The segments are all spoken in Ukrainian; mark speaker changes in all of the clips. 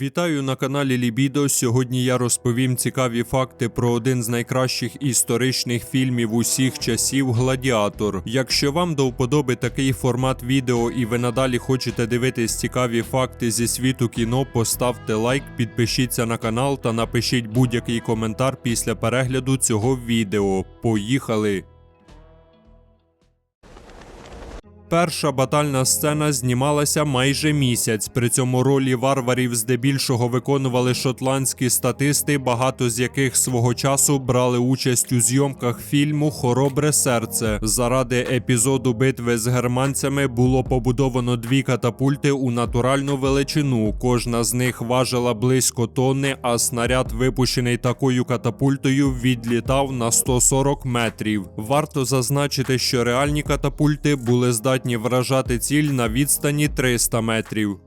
Speaker 1: Вітаю на каналі Лібідо. Сьогодні я розповім цікаві факти про один з найкращих історичних фільмів усіх часів Гладіатор. Якщо вам до вподоби такий формат відео і ви надалі хочете дивитись цікаві факти зі світу кіно, поставте лайк, підпишіться на канал та напишіть будь-який коментар після перегляду цього відео. Поїхали! Перша батальна сцена знімалася майже місяць. При цьому ролі варварів здебільшого виконували шотландські статисти, багато з яких свого часу брали участь у зйомках фільму Хоробре серце. Заради епізоду битви з германцями було побудовано дві катапульти у натуральну величину. Кожна з них важила близько тонни, а снаряд, випущений такою катапультою, відлітав на 140 метрів. Варто зазначити, що реальні катапульти були здатні вражати ціль на відстані 300 метрів.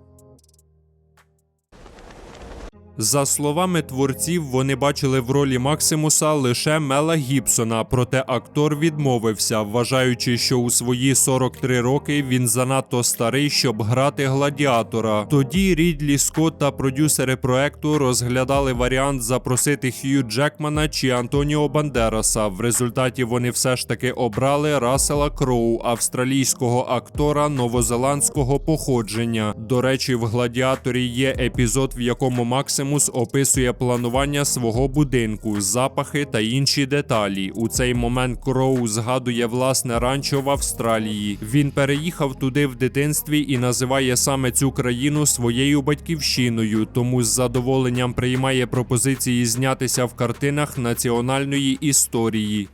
Speaker 1: За словами творців, вони бачили в ролі Максимуса лише Мела Гібсона, проте актор відмовився, вважаючи, що у свої 43 роки він занадто старий, щоб грати гладіатора. Тоді Рідлі Скотт та продюсери проекту розглядали варіант запросити Хью Джекмана чи Антоніо Бандераса. В результаті вони все ж таки обрали Рассела Кроу, австралійського актора новозеландського походження. До речі, в гладіаторі є епізод, в якому Максимус описує планування свого будинку, запахи та інші деталі. У цей момент Кроу згадує власне ранчо в Австралії. Він переїхав туди в дитинстві і називає саме цю країну своєю батьківщиною, тому з задоволенням приймає пропозиції знятися в картинах національної історії.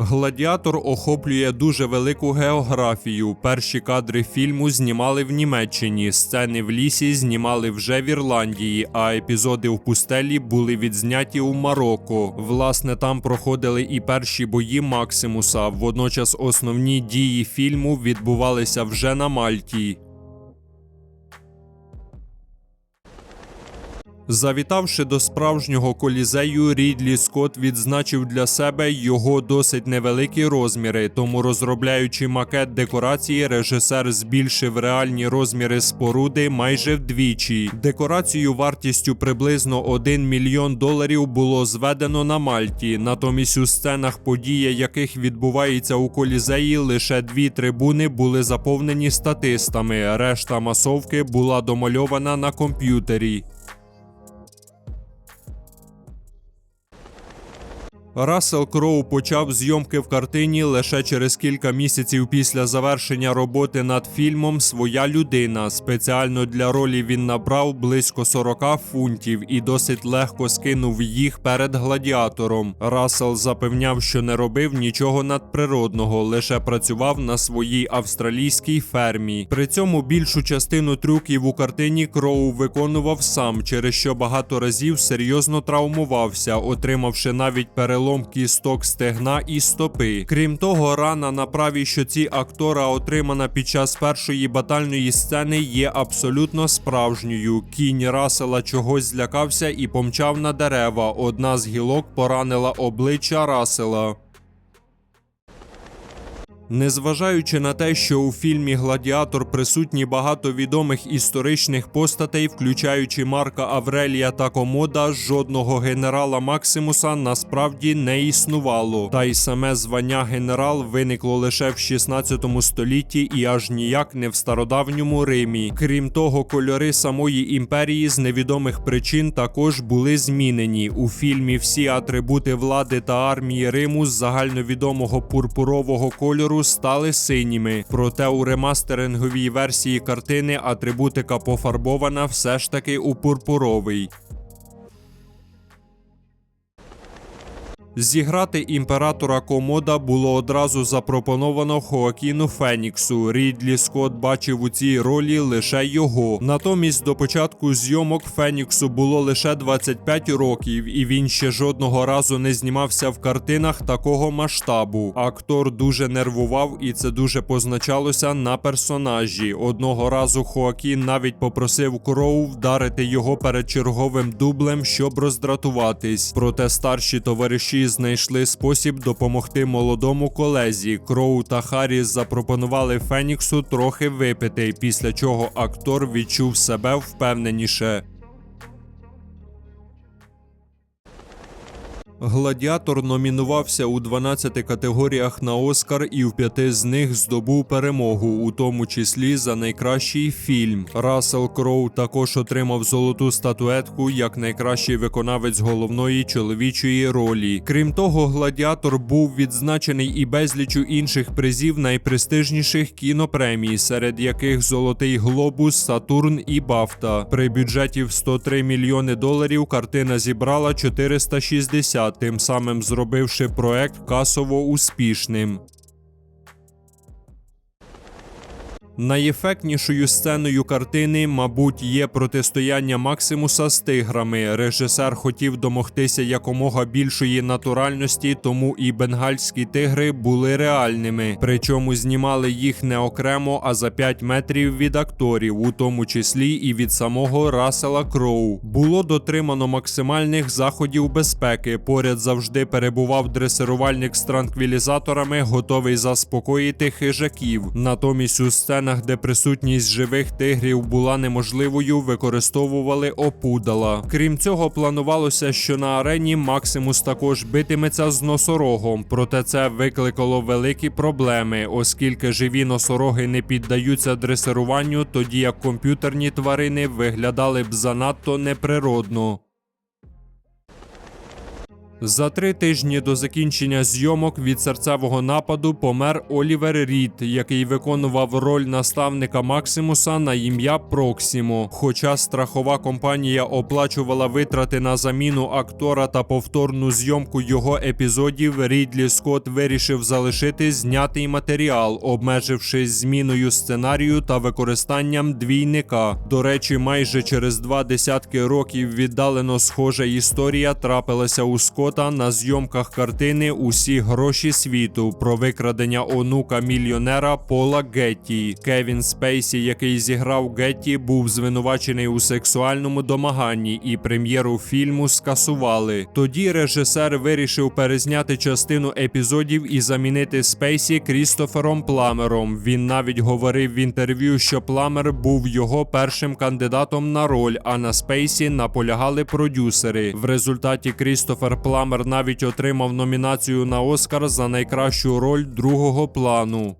Speaker 1: Гладіатор охоплює дуже велику географію. Перші кадри фільму знімали в Німеччині, сцени в лісі знімали вже в Ірландії, а епізоди в пустелі були відзняті у Марокко. Власне, там проходили і перші бої Максимуса. Водночас основні дії фільму відбувалися вже на Мальті. Завітавши до справжнього колізею, Рідлі Скотт відзначив для себе його досить невеликі розміри. Тому, розробляючи макет декорації, режисер збільшив реальні розміри споруди майже вдвічі. Декорацію вартістю приблизно 1 мільйон доларів було зведено на Мальті. Натомість у сценах подія, яких відбувається у колізеї, лише дві трибуни були заповнені статистами. Решта масовки була домальована на комп'ютері. Рассел Кроу почав зйомки в картині лише через кілька місяців після завершення роботи над фільмом Своя людина. Спеціально для ролі він набрав близько 40 фунтів і досить легко скинув їх перед гладіатором. Рассел запевняв, що не робив нічого надприродного, лише працював на своїй австралійській фермі. При цьому більшу частину трюків у картині Кроу виконував сам, через що багато разів серйозно травмувався, отримавши навіть перелом кісток стегна і стопи. Крім того, рана на правій щоці актора, отримана під час першої батальної сцени, є абсолютно справжньою. Кінь Расела чогось злякався і помчав на дерева. Одна з гілок поранила обличчя Расела. Незважаючи на те, що у фільмі Гладіатор присутні багато відомих історичних постатей, включаючи Марка Аврелія та Комода, жодного генерала Максимуса насправді не існувало. Та й саме звання генерал виникло лише в 16 столітті і аж ніяк не в стародавньому Римі. Крім того, кольори самої імперії з невідомих причин також були змінені. У фільмі всі атрибути влади та армії Риму з загальновідомого пурпурового кольору стали синіми. Проте у ремастеринговій версії картини атрибутика пофарбована все ж таки у пурпуровий. Зіграти імператора Комода було одразу запропоновано Хоакіну Феніксу. Рідлі Скотт бачив у цій ролі лише його. Натомість до початку зйомок Феніксу було лише 25 років, і він ще жодного разу не знімався в картинах такого масштабу. Актор дуже нервував, і це дуже позначалося на персонажі. Одного разу Хоакін навіть попросив Кроу вдарити його перед черговим дублем, щоб роздратуватись. Проте старші товариші знайшли спосіб допомогти молодому колезі. Кроу та Харріс запропонували Феніксу трохи випити, після чого актор відчув себе впевненіше. Гладіатор номінувався у 12 категоріях на Оскар і в п'яти з них здобув перемогу, у тому числі за найкращий фільм. Рассел Кроу також отримав золоту статуетку як найкращий виконавець головної чоловічої ролі. Крім того, гладіатор був відзначений і безлічу інших призів найпрестижніших кінопремій, серед яких Золотий Глобус, Сатурн і Бафта. При бюджеті в 103 мільйони доларів картина зібрала 460, тим самим зробивши проект касово успішним. Найефектнішою сценою картини, мабуть, є протистояння Максимуса з тиграми. Режисер хотів домогтися якомога більшої натуральності, тому і бенгальські тигри були реальними. Причому знімали їх не окремо, а за 5 метрів від акторів, у тому числі і від самого Рассела Кроу. Було дотримано максимальних заходів безпеки. Поряд завжди перебував дресирувальник з транквілізаторами, готовий заспокоїти хижаків. Натомість у сценах, де присутність живих тигрів була неможливою, використовували опудала. Крім цього, планувалося, що на арені Максимус також битиметься з носорогом, проте це викликало великі проблеми, оскільки живі носороги не піддаються дресируванню, тоді як комп'ютерні тварини виглядали б занадто неприродно. За три тижні до закінчення зйомок від серцевого нападу помер Олівер Рід, який виконував роль наставника Максимуса на ім'я Проксімо. Хоча страхова компанія оплачувала витрати на заміну актора та повторну зйомку його епізодів, Рідлі Скотт вирішив залишити знятий матеріал, обмежившись зміною сценарію та використанням двійника. До речі, майже через два десятки років віддалено схожа історія трапилася у Скотта на зйомках картини Усі гроші світу про викрадення онука мільйонера Пола Гетті. Кевін Спейсі, який зіграв Гетті, був звинувачений у сексуальному домаганні, і прем'єру фільму скасували. Тоді режисер вирішив перезняти частину епізодів і замінити Спейсі Крістофером Пламером. Він навіть говорив в інтерв'ю, що Пламер був його першим кандидатом на роль, а на Спейсі наполягали продюсери. В результаті Крістофер Пламер навіть отримав номінацію на Оскар за найкращу роль другого плану.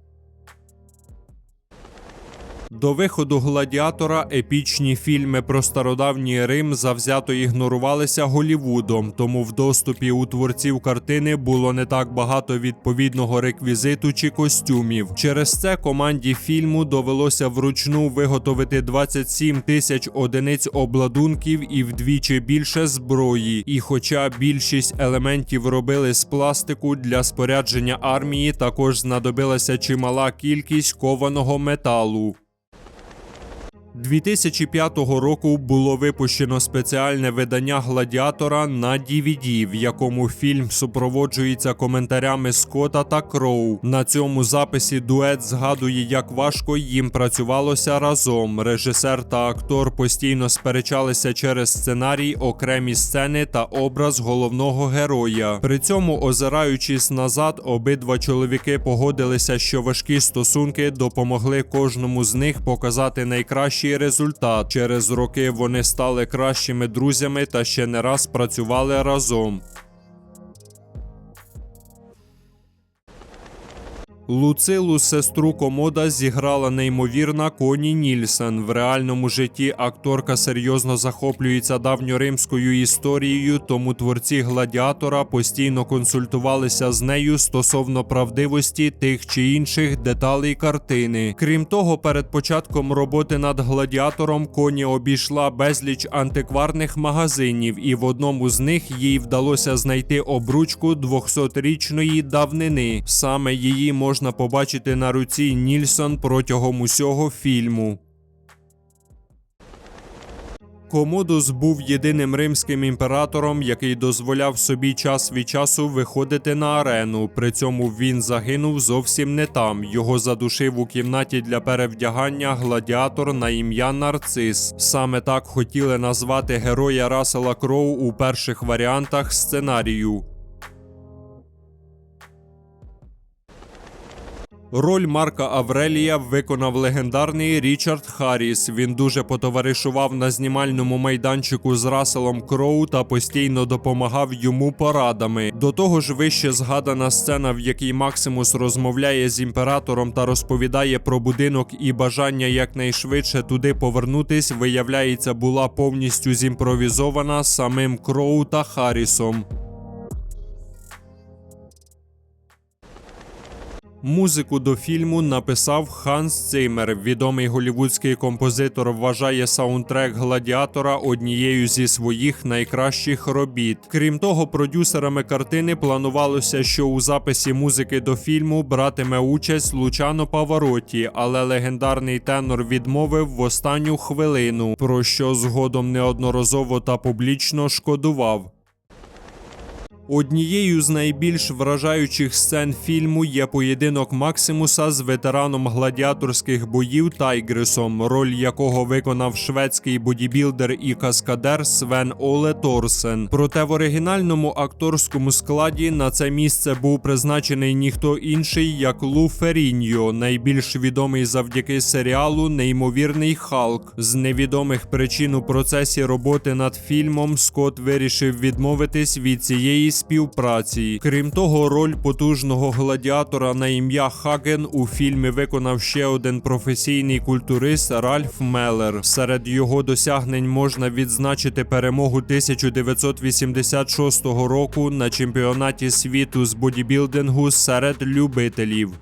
Speaker 1: До виходу гладіатора епічні фільми про стародавній Рим завзято ігнорувалися Голівудом, тому в доступі у творців картини було не так багато відповідного реквізиту чи костюмів. Через це команді фільму довелося вручну виготовити 27 тисяч одиниць обладунків і вдвічі більше зброї. І хоча більшість елементів робили з пластику для спорядження армії, також знадобилася чимала кількість кованого металу. 2005 року було випущено спеціальне видання гладіатора на DVD, в якому фільм супроводжується коментарями Скотта та Кроу. На цьому записі дует згадує, як важко їм працювалося разом. Режисер та актор постійно сперечалися через сценарій, окремі сцени та образ головного героя. При цьому, озираючись назад, обидва чоловіки погодилися, що важкі стосунки допомогли кожному з них показати найкращий результат. Через роки вони стали кращими друзями та ще не раз працювали разом. Луцилу, сестру комода, зіграла неймовірна Коні Нільсен. В реальному житті акторка серйозно захоплюється давньоримською історією, тому творці гладіатора постійно консультувалися з нею стосовно правдивості тих чи інших деталей картини. Крім того, перед початком роботи над гладіатором Коні обійшла безліч антикварних магазинів, і в одному з них їй вдалося знайти обручку 200-річної давнини. Саме її можна побачити на руці Нільсон протягом усього фільму. Комодус був єдиним римським імператором, який дозволяв собі час від часу виходити на арену. При цьому він загинув зовсім не там. Його задушив у кімнаті для перевдягання гладіатор на ім'я Нарцис. Саме так хотіли назвати героя Рассела Кроу у перших варіантах сценарію. Роль Марка Аврелія виконав легендарний Річард Харріс. Він дуже потоваришував на знімальному майданчику з Расселом Кроу та постійно допомагав йому порадами. До того ж, вище згадана сцена, в якій Максимус розмовляє з імператором та розповідає про будинок і бажання якнайшвидше туди повернутись, виявляється, була повністю зімпровізована самим Кроу та Харрісом. Музику до фільму написав Ханс Циммер. Відомий голівудський композитор вважає саундтрек Гладіатора однією зі своїх найкращих робіт. Крім того, продюсерами картини планувалося, що у записі музики до фільму братиме участь Лучано Павароті, але легендарний тенор відмовив в останню хвилину, про що згодом неодноразово та публічно шкодував. Однією з найбільш вражаючих сцен фільму є поєдинок Максимуса з ветераном гладіаторських боїв Тайгрисом, роль якого виконав шведський бодібілдер і каскадер Свен Оле Торсен. Проте в оригінальному акторському складі на це місце був призначений ніхто інший, як Лу Феріньо, найбільш відомий завдяки серіалу Неймовірний Халк. З невідомих причин у процесі роботи над фільмом Скотт вирішив відмовитись від цієї співпраці. Крім того, роль потужного гладіатора на ім'я Хаген у фільмі виконав ще один професійний культурист Ральф Меллер. Серед його досягнень можна відзначити перемогу 1986 року на чемпіонаті світу з бодібілдингу серед любителів.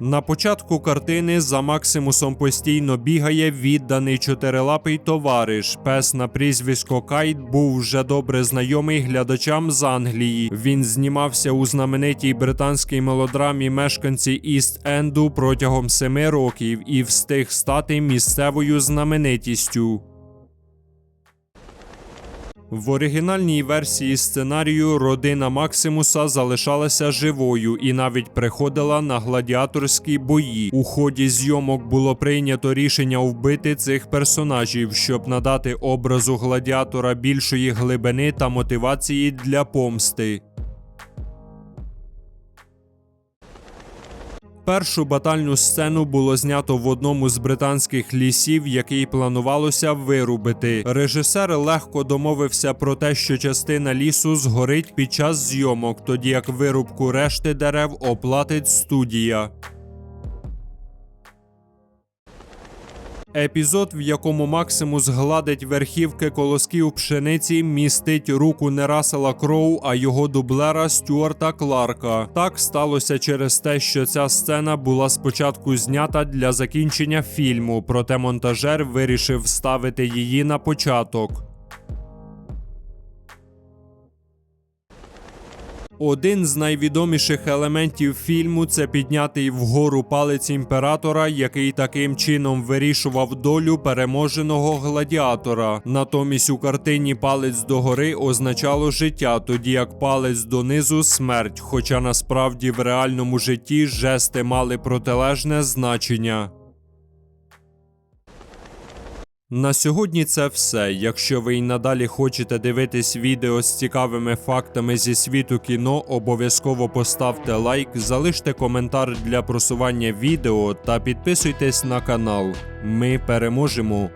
Speaker 1: На початку картини за Максимусом постійно бігає відданий чотирилапий товариш. Пес на прізвисько Кайт був вже добре знайомий глядачам з Англії. Він знімався у знаменитій британській мелодрамі Мешканці Іст Енду протягом семи років і встиг стати місцевою знаменитістю. В оригінальній версії сценарію родина Максимуса залишалася живою і навіть приходила на гладіаторські бої. У ході зйомок було прийнято рішення вбити цих персонажів, щоб надати образу гладіатора більшої глибини та мотивації для помсти. Першу батальну сцену було знято в одному з британських лісів, який планувалося вирубити. Режисер легко домовився про те, що частина лісу згорить під час зйомок, тоді як вирубку решти дерев оплатить студія. Епізод, в якому Максимус гладить верхівки колосків пшениці, містить руку не Расела Кроу, а його дублера Стюарта Кларка. Так сталося через те, що ця сцена була спочатку знята для закінчення фільму, проте монтажер вирішив вставити її на початок. Один з найвідоміших елементів фільму це піднятий вгору палець імператора, який таким чином вирішував долю переможеного гладіатора. Натомість у картині палець догори означало життя, тоді як палець донизу смерть. Хоча насправді в реальному житті жести мали протилежне значення. На сьогодні це все. Якщо ви й надалі хочете дивитись відео з цікавими фактами зі світу кіно, обов'язково поставте лайк, залиште коментар для просування відео та підписуйтесь на канал. Ми переможемо!